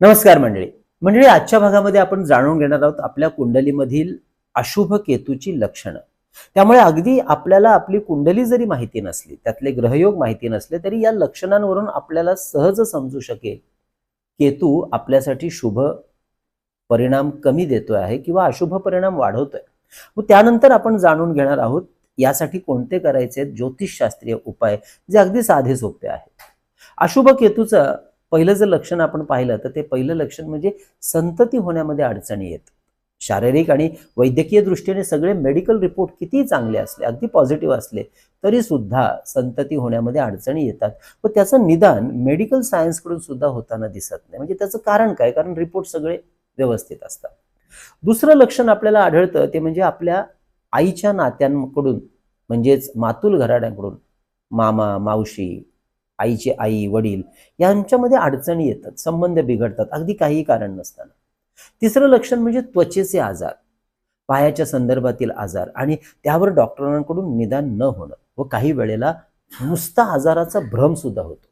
नमस्कार मंडळी. मंडळी आजच्या भागामध्ये आपण जाणून घेणार आहोत आपल्या कुंडलीमधील अशुभ केतूची लक्षणं. त्यामुळे अगदी आपल्याला आपली कुंडली जरी माहिती नसली त्यातले ग्रहयोग माहिती नसले तरी या लक्षणांवरून आपल्याला सहज समजू शकेल. केतू आपल्यासाठी शुभ परिणाम कमी देतोय आहे किंवा अशुभ परिणाम वाढवतोय. मग त्यानंतर आपण जाणून घेणार आहोत यासाठी कोणते करायचे ज्योतिषशास्त्रीय उपाय जे अगदी साधे सोपे आहेत. अशुभ केतूचं पहिलं जर लक्षण आपण पाहिलं तर ते पहिलं लक्षण म्हणजे संतती होण्यामध्ये अडचणी येत. शारीरिक आणि वैद्यकीय दृष्टीने सगळे मेडिकल रिपोर्ट किती चांगले असले अगदी पॉझिटिव्ह असले तरी सुद्धा संतती होण्यामध्ये अडचणी येतात. व त्याचं निदान मेडिकल सायन्सकडून सुद्धा होताना दिसत नाही. म्हणजे त्याचं कारण काय? कारण रिपोर्ट सगळे व्यवस्थित असतात. दुसरं लक्षण आपल्याला आढळतं ते म्हणजे आपल्या आईच्या नात्यांकडून म्हणजेच मातुल घराण्याकडून मामा मावशी आईचे आई वडील यांच्यामध्ये अडचणी येतात संबंध बिघडतात अगदी काही कारण नसताना. तिसरं लक्षण म्हणजे त्वचेचे आजार पायाच्या संदर्भातील आजार आणि त्यावर डॉक्टरांकडून निदान न होणं व काही वेळेला नुसता आजाराचा भ्रम सुद्धा होतो.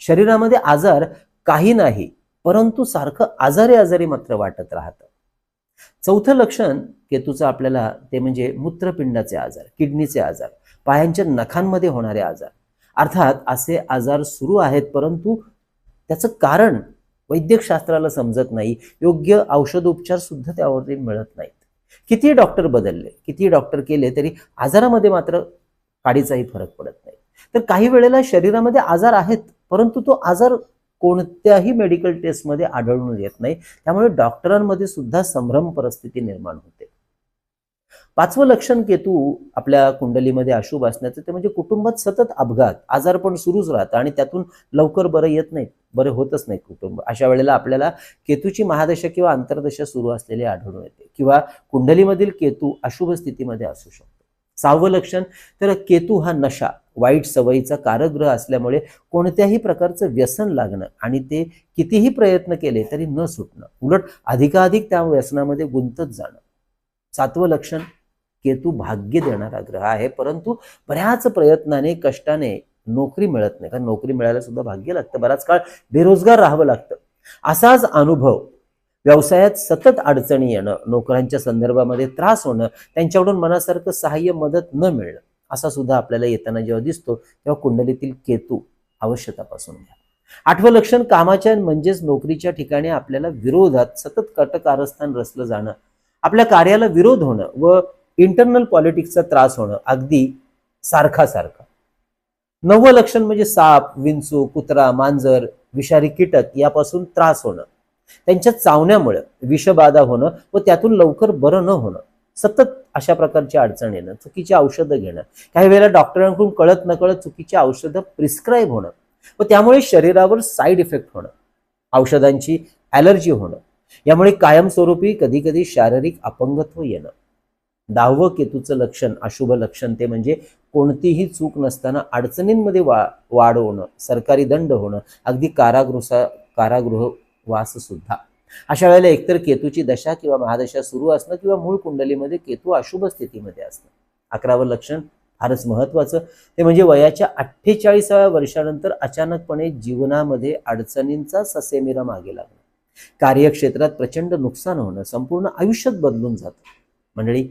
शरीरामध्ये आजार काही नाही परंतु सारखं आजारी आजारी मात्र वाटत राहतं. चौथं लक्षण केतूचं आपल्याला ते म्हणजे मूत्रपिंडाचे आजार किडनीचे आजार पायांच्या नखांमध्ये होणारे आजार अर्थात असे आजार सुरू आहेत परंतु त्याचं कारण वैद्यकशास्त्राला समजत नाही. योग्य औषधोपचार सुद्धा त्यावरती मिळत नाहीत. किती डॉक्टर बदलले किती डॉक्टर केले तरी आजारामध्ये मात्र काडीचाही फरक पडत नाही. तर काही वेळेला शरीरामध्ये आजार आहेत परंतु तो आजार कोणत्याही मेडिकल टेस्टमध्ये आढळून येत नाही. त्यामुळे डॉक्टरांमध्ये सुद्धा संभ्रम परिस्थिती निर्माण होते. पाचवं लक्षण केतू आपल्या कुंडलीमध्ये अशुभ असण्याचं ते म्हणजे कुटुंबात सतत अपघात आजार पण सुरूच राहतं आणि त्यातून लवकर बरं येत नाहीत बरे होतच नाहीत कुटुंब. अशा वेळेला आपल्याला केतूची महादशा किंवा अंतर्दशा सुरू असलेली आढळून येते किंवा कुंडलीमधील केतू अशुभ स्थितीमध्ये असू शकतो. सहावं लक्षण तर केतू हा नशा वाईट सवयीचा कारग्रह असल्यामुळे कोणत्याही प्रकारचं व्यसन लागणं आणि ते कितीही प्रयत्न केले तरी न सुटणं. उलट अधिकाधिक त्या व्यसनामध्ये गुंतत जाणं. सातवं लक्षण केतू भाग्य देणारा ग्रह आहे. परंतु बऱ्याच प्रयत्नाने कष्टाने नोकरी मिळत नाही. कारण नोकरी मिळायला सुद्धा भाग्य लागतं. बराच काळ बेरोजगार राहावं लागतं. असाच अनुभव व्यवसायात सतत अडचणी येणं नोकऱ्यांच्या संदर्भामध्ये त्रास होणं त्यांच्याकडून मनासारखं सहाय्य मदत न मिळणं असा सुद्धा आपल्याला येताना जेव्हा दिसतो तेव्हा कुंडलीतील केतू अवश्य तपासून घ्या. आठवं लक्षण कामाच्या म्हणजेच नोकरीच्या ठिकाणी आपल्याला विरोधात सतत कटकारस्थान रचलं जाणं आपल्या कार्याला विरोध होणं व इंटरनल पॉलिटिक्सचा त्रास होणं अगदी सारखा सारखा नवं लक्षण म्हणजे साप विंचू कुत्रा मांजर विषारी कीटक यापासून त्रास होणं. त्यांच्या चावण्यामुळे विषबाधा होणं व त्यातून लवकर बरं न होणं. सतत अशा प्रकारची अडचण येणं चुकीची औषधं घेणं. काही वेळेला डॉक्टरांकडून कळत नकळत चुकीची औषधं प्रिस्क्राईब होणं व त्यामुळे शरीरावर साईड इफेक्ट होणं. औषधांची ॲलर्जी होणं. यामुळे कायमस्वरूपी कधी कधी शारीरिक अपंगत्व येणं. दहावं केतूचं लक्षण अशुभ लक्षण ते म्हणजे कोणतीही चूक नसताना अडचणींमध्ये वा वाढ होणं सरकारी दंड होणं अगदी कारागृहा कारागृह वास सुद्धा. अशा वेळेला एकतर केतूची दशा किंवा महादशा सुरू असणं किंवा मूळ कुंडलीमध्ये केतू अशुभ स्थितीमध्ये असणं. अकरावं लक्षण फारच महत्वाचं ते म्हणजे वयाच्या अठ्ठेचाळीसाव्या वर्षानंतर अचानकपणे जीवनामध्ये अडचणींचा ससेमिरा मागे लागणं. कार्यक्षेत्रात प्रचंड नुकसान होणं संपूर्ण आयुष्यात बदलून जातं. मंडळी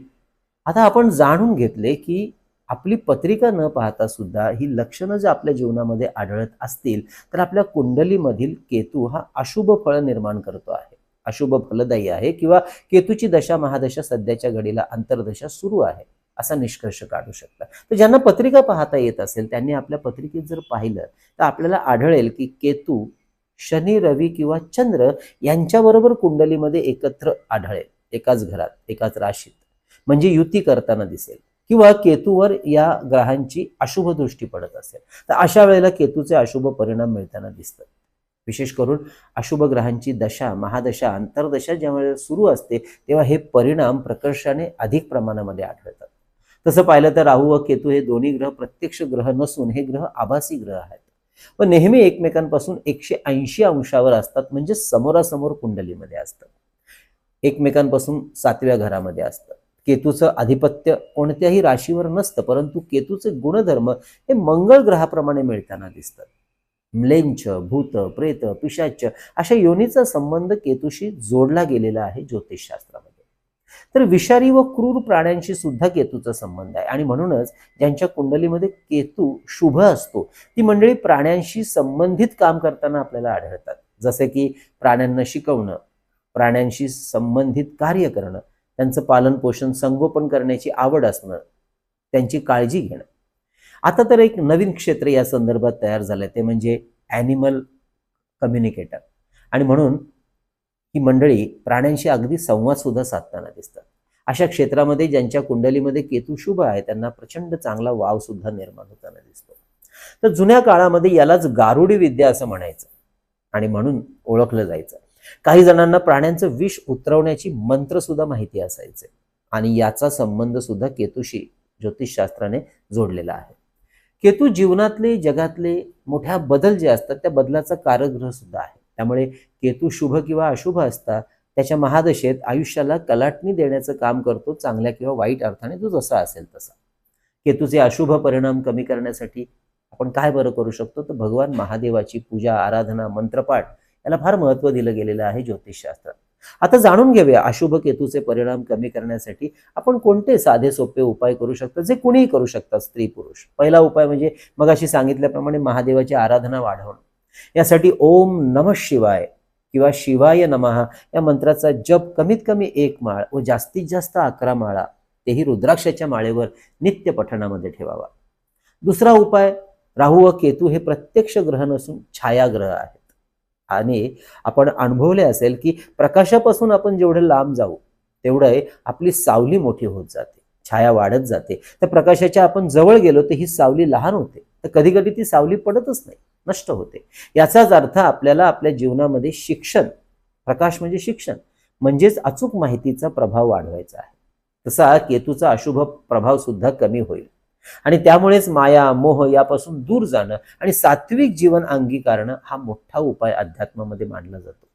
आता आपण जाणून घेतले की आपली पत्रिका न पाहता सुद्धा ही लक्षणं जर आपल्या जीवनामध्ये आढळत असतील तर आपल्या कुंडलीमधील केतू हा अशुभ फळ निर्माण करतो आहे. अशुभ फलदायी आहे किंवा केतूची दशा महादशा सध्याच्या घडीला अंतर्दशा सुरू आहे असा निष्कर्ष काढू शकता. तर ज्यांना पत्रिका पाहता येत असेल त्यांनी आपल्या पत्रिकेत जर पाहिलं तर आपल्याला आढळेल की केतू शनी रवी किंवा चंद्र यांच्याबरोबर कुंडलीमध्ये एकत्र आढळेल. एकाच घरात एकाच राशीत. म्हणजे युती करताना दिसेल. किंवा केतूवर या ग्रहांची अशुभ दृष्टी पडत असेल. तर अशा वेळेला केतूचे अशुभ परिणाम मिळताना दिसतात. विशेष करून अशुभ ग्रहांची दशा महादशा अंतर्दशा ज्यावेळेला सुरू असते तेव्हा हे परिणाम प्रकर्षाने अधिक प्रमाणामध्ये आढळतात. तसं पाहिलं तर राहू व केतू हे दोन्ही ग्रह प्रत्यक्ष ग्रह नसून हे ग्रह आभासी ग्रह आहेत. व नेहमी एकमेकांपासून एकशे ऐंशी अंशावर असतात म्हणजे समोरासमोर कुंडलीमध्ये असतात. एकमेकांपासून सातव्या घरामध्ये असतात. केतूचं आधिपत्य कोणत्याही राशीवर नसतं परंतु केतूचे गुणधर्म हे मंगळ ग्रहाप्रमाणे मिळताना दिसतात. म्लेंच भूत प्रेत पिशाच अशा योनीचा संबंध केतूशी जोडला गेलेला आहे ज्योतिषशास्त्रामध्ये. तर विषारी व क्रूर प्राण्यांशी सुद्धा केतूचा संबंध आहे. आणि म्हणूनच ज्यांच्या कुंडलीमध्ये केतू शुभ असतो ती मंडळी प्राण्यांशी संबंधित काम करताना आपल्याला आढळतात. जसे की प्राण्यांना शिकवणं प्राण्यांशी संबंधित कार्य करणं त्यांचं पालन पोषण संगोपन करण्याची आवड असणं त्यांची काळजी घेणं. आता तर एक नवीन क्षेत्र या संदर्भात तयार झालं ते म्हणजे ॲनिमल कम्युनिकेटर आणि म्हणून ही मंडळी प्राण्यांशी अगदी संवाद सुद्धा साधताना दिसतात. अशा क्षेत्रामध्ये ज्यांच्या कुंडलीमध्ये केतू शुभ आहे त्यांना प्रचंड चांगला वाव सुद्धा निर्माण होताना दिसतो. तर जुन्या काळामध्ये यालाच गारुडी विद्या असं म्हणायचं आणि म्हणून ओळखलं जायचं. काही जणांना प्राण्यांचं विष उतरवण्याची मंत्र सुद्धा माहिती असायचे. आणि याचा संबंध सुद्धा केतूशी ज्योतिषशास्त्राने जोडलेला आहे. केतू जीवनातले जगातले मोठ्या बदल जे असतात त्या बदलाचा कारग्रह सुद्धा आहे. त्यामुळे केतू शुभ किंवा अशुभ असता त्याच्या महादशेत आयुष्याला कलाटणी देण्याचं काम करतो चांगल्या किंवा वाईट अर्थाने तो जसा असेल तसा. केतूचे अशुभ परिणाम कमी करण्यासाठी आपण काय बरं करू शकतो? तर भगवान महादेवाची पूजा आराधना मंत्रपाठ याला फार महत्त्व दिलं गेलेलं आहे ज्योतिषशास्त्रात आता जाणून घेऊया अशुभ केतूचे परिणाम कमी करण्यासाठी आपण कोणते साधे सोपे उपाय करू शकतो जे कुणीही करू शकतात स्त्री पुरुष? पहिला उपाय म्हणजे मगाशी सांगितल्याप्रमाणे महादेवाची आराधना वाढवणं. यासाठी ओम नम शिवाय किंवा शिवाय नमः या मंत्राचा जप कमीत कमी एक माळ व जास्तीत जास्त अकरा माळा तेही रुद्राक्षाच्या माळेवर नित्य पठणामध्ये ठेवावा. दुसरा उपाय राहू व केतू हे प्रत्यक्ष ग्रह नसून छायाग्रह आहे. आणि आपण अनुभवले असेल की प्रकाशापासून आपण जेवढे लांब जाऊ तेवढं आपली सावली मोठी होत जाते छाया वाढत जाते. तर प्रकाशाच्या आपण जवळ गेलो तर ही सावली लहान होते. तर कधी कधी ती सावली पडतच नाही नष्ट होते. याचाच अर्थ आपल्याला आपल्या जीवनामध्ये शिक्षण प्रकाश म्हणजे शिक्षण म्हणजेच अचूक माहितीचा प्रभाव वाढवायचा आहे. तसा केतूचा अशुभ प्रभाव सुद्धा कमी होईल. आणि त्यामुळेच माया मोह यापासून दूर जाणं आणि सात्विक जीवन अंगीकारणं हा मोठा उपाय अध्यात्मामध्ये मानला जातो.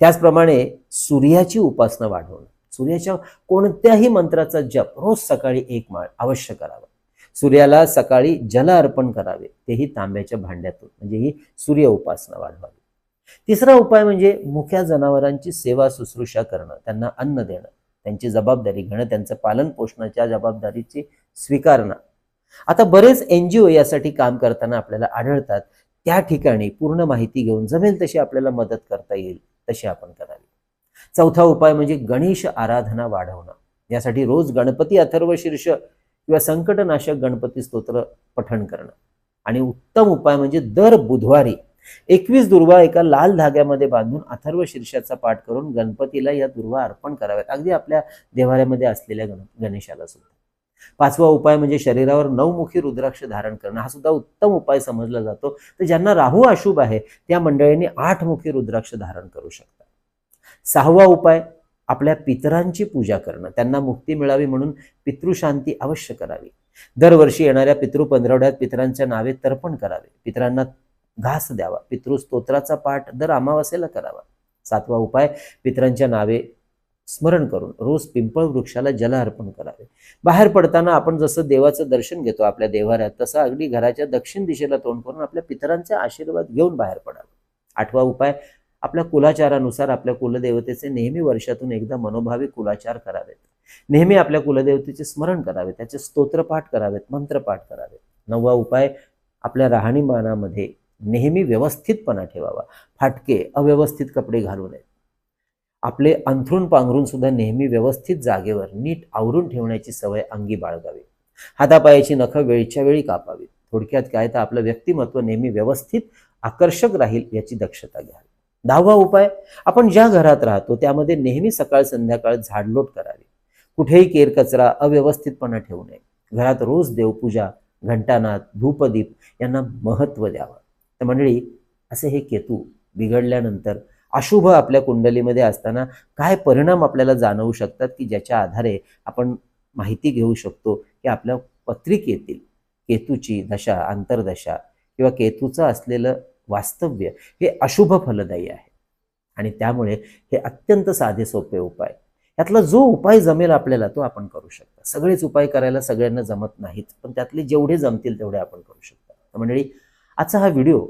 त्याचप्रमाणे सूर्याची उपासना वाढवणं. सूर्याच्या कोणत्याही मंत्राचा जप रोज सकाळी एक माळ अवश्य करावा. सूर्याला सकाळी जल अर्पण करावे. तेही तांब्याच्या भांड्यातून म्हणजे ही सूर्य उपासना वाढवावी. तिसरा उपाय म्हणजे मुख्या जनावरांची सेवा शुश्रूषा करणं त्यांना अन्न देणं. त्यांची जबाबदारी घेणं त्यांचं पालन पोषणाच्या जबाबदारीची स्वीकारणं. आता बरेच एन जी ओ यासाठी काम करताना आपल्याला आढळतात. त्या ठिकाणी पूर्ण माहिती घेऊन जमेल तशी आपल्याला मदत करता येईल तशी आपण करावी. चौथा उपाय म्हणजे गणेश आराधना वाढवणं. यासाठी रोज गणपती अथर्व शीर्ष किंवा संकटनाशक गणपती स्तोत्र पठण करणं. आणि उत्तम उपाय म्हणजे दर बुधवारी एकवीस दुर्वा एका लाल धाग्यामध्ये बांधून अथर्व शीर्षाचा पाठ करून गणपतीला या दुर्वा अर्पण कराव्यात. अगदी आपल्या देवाऱ्यामध्ये असलेल्या गण गणेशाला सुद्धा. पाचवा उपाय म्हणजे शरीरावर नवमुखी रुद्राक्ष धारण करणं. हा सुद्धा उत्तम उपाय समजला जातो. तर ज्यांना राहू अशुभ आहे त्या मंडळींनी आठमुखी रुद्राक्ष धारण करू शकतात. सहावा उपाय आपल्या पितरांची पूजा करणं. त्यांना मुक्ती मिळावी म्हणून पितृशांती अवश्य करावी. दरवर्षी येणाऱ्या पितृ पंधरवड्यात पितरांच्या नावे तर्पण करावे. पितरांना घास द्यावा. पितृस्तोत्राचा पाठ दर अमावास्येला करावा. सातवा उपाय पितरांच्या नावे स्मरण करून रोज पिंपळ वृक्षाला जल अर्पण करावे बाहेर पडताना आपण जसं देवाचं दर्शन घेतो आपल्या देवाऱ्यात तसं अगदी घराच्या दक्षिण दिशेला तोंड करून आपल्या पितरांचे आशीर्वाद घेऊन बाहेर पडावं. आठवा उपाय आपल्या कुलाचारानुसार आपल्या कुलदेवतेचे नेहमी वर्षातून एकदा मनोभावी कुलाचार करावेत. नेहमी आपल्या कुलदेवतेचे स्मरण करावे त्याचे स्तोत्रपाठ करावेत मंत्रपाठ करावेत. नववा उपाय आपल्या राहणीमानामध्ये नेहमी व्यवस्थितपणा ठेवावा. फाटके अव्यवस्थित कपडे घालू नयेत. आपले अंथरूण पांघरून सुद्धा नेहमी व्यवस्थित जागेवर नीट आवरून ठेवण्याची सवय अंगी बाळगावी. हातापायाची नखं वेळच्या वेळी कापावी. थोडक्यात काय तर आपलं व्यक्तिमत्व नेहमी व्यवस्थित आकर्षक राहील याची दक्षता घ्यावी. दहावा उपाय आपण ज्या घरात राहतो त्यामध्ये नेहमी सकाळ संध्याकाळ झाडलोट करावी. कुठेही केर कचरा अव्यवस्थितपणा ठेवू नये. घरात रोज देवपूजा घंटानाथ धूपदीप यांना महत्त्व द्यावं. तर मंडळी असे हे केतू बिघडल्यानंतर अशुभ आपल्या कुंडलीमध्ये असताना काय परिणाम आपल्याला जाणवू शकतात की ज्याच्या आधारे आपण माहिती घेऊ शकतो की आपल्या पत्रिकेतील केतूची दशा आंतरदशा किंवा केतूचं असलेलं वास्तव्य हे अशुभ फलदायी आहे. आणि त्यामुळे हे अत्यंत साधे सोपे उपाय. त्यातला जो उपाय जमेल आपल्याला तो आपण करू शकता. सगळेच उपाय करायला सगळ्यांना जमत नाहीत पण त्यातले जेवढे जमतील तेवढे आपण करू शकता. तर मंडळी आजचा हा व्हिडिओ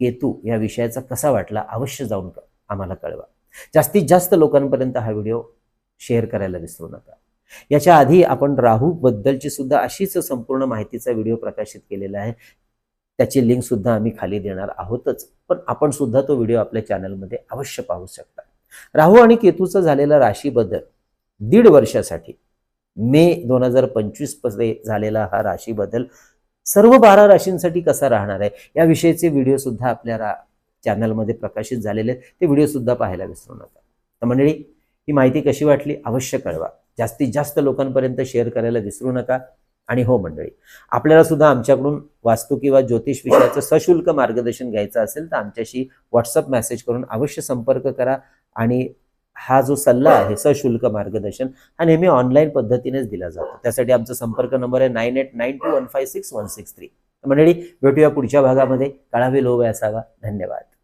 केतू या विषयाचा कसा वाटला अवश्य जाऊन करा आम्हाला कळवा. जास्तीत जास्त लोकांपर्यंत हा व्हिडिओ शेअर करायला विसरू नका. याच्या आधी आपण राहू बद्दलची सुद्धा अशीच संपूर्ण माहितीचा व्हिडिओ प्रकाशित केलेला आहे. त्याची लिंक सुद्धा आम्ही खाली देणार आहोतच पण आपण सुद्धा तो व्हिडिओ आपल्या चॅनलमध्ये अवश्य पाहू शकता. राहू आणि केतूचं झालेला राशी बदल दीड वर्षासाठी मे दोन हजार पंचवीस झालेला हा राशी बदल सर्व बारा राशींसाठी कसा राहणार आहे याविषयीचे व्हिडिओ सुद्धा आपल्या रा चॅनलमध्ये प्रकाशित झालेले आहेत ते व्हिडिओ सुद्धा पाहायला विसरू नका. तर मंडळी ही माहिती कशी वाटली? अवश्य कळवा. जास्तीत जास्त लोकांपर्यंत शेअर करायला विसरू नका. आणि हो मंडळी आपल्याला सुद्धा आमच्याकडून वास्तू किंवा ज्योतिष विषयाचं सशुल्क मार्गदर्शन घ्यायचं असेल तर आमच्याशी व्हॉट्सअप मेसेज करून अवश्य संपर्क करा. आणि हा जो सल्ला आहे सशुल्क मार्गदर्शन हा नेहमी ऑनलाईन पद्धतीनेच दिला जातो. त्यासाठी आमचा संपर्क नंबर आहे nine eight nine two one five six one six three मंडळी भेटूया पुढच्या भागामध्ये. कळावे लोभ असावा. धन्यवाद.